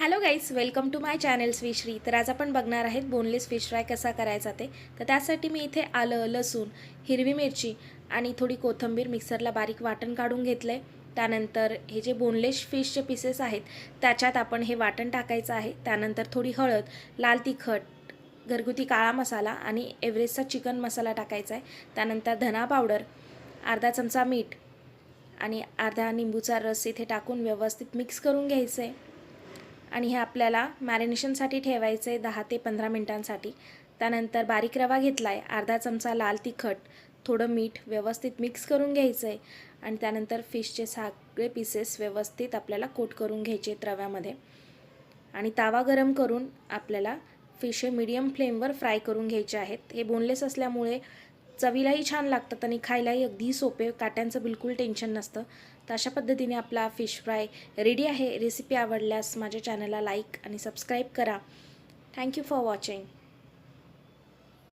Hello guys welcome to my channel Shri तर आज आपण बघणार आहेत बोनलेस फिश फ्राय कसा करायचा ते. तर त्यासाठी मी इथे आलं लसूण हिरवी मिरची आणि थोडी कोथिंबीर मिक्सरला बारीक वाटण काढून घेतलं आहे त्यानंतर हे जे बोनलेस फिशचे पीसेस आहेत त्याच्यात आपण हे वाटण टाकायचं आहे. त्यानंतर थोडी हळद लाल तिखट घरगुती काळा मसाला आणि एव्हरेस्टचा चिकन मसाला टाकायचा आहे. त्यानंतर धना पावडर अर्धा चमचा मीठ आणि अर्धा निंबूचा रस इथे टाकून व्यवस्थित मिक्स करून घ्यायचं आहे आणि हे आपल्याला मॅरिनेशनसाठी ठेवायचं आहे दहा ते पंधरा मिनटांसाठी. त्यानंतर बारीक रवा घेतला आहे अर्धा चमचा लाल तिखट थोडं मीठ व्यवस्थित मिक्स करून घ्यायचं आहे आणि त्यानंतर फिशचे सगळे पीसेस व्यवस्थित आपल्याला कोट करून घ्यायचे आहेत रव्यामध्ये. आणि तावा गरम करून आपल्याला फिश हे मीडियम फ्लेमवर फ्राय करून घ्यायचे आहेत. हे बोनलेस असल्यामुळे चवीलाही छान लागतात आणि खायलाही अगदी सोपे काट्यांचं बिलकुल टेन्शन नसतं. तर अशा पद्धतीने आपला फिश फ्राय रेडी आहे. रेसिपी आवडल्यास माझ्या चॅनलला लाईक आणि सबस्क्राईब करा. Thank you for watching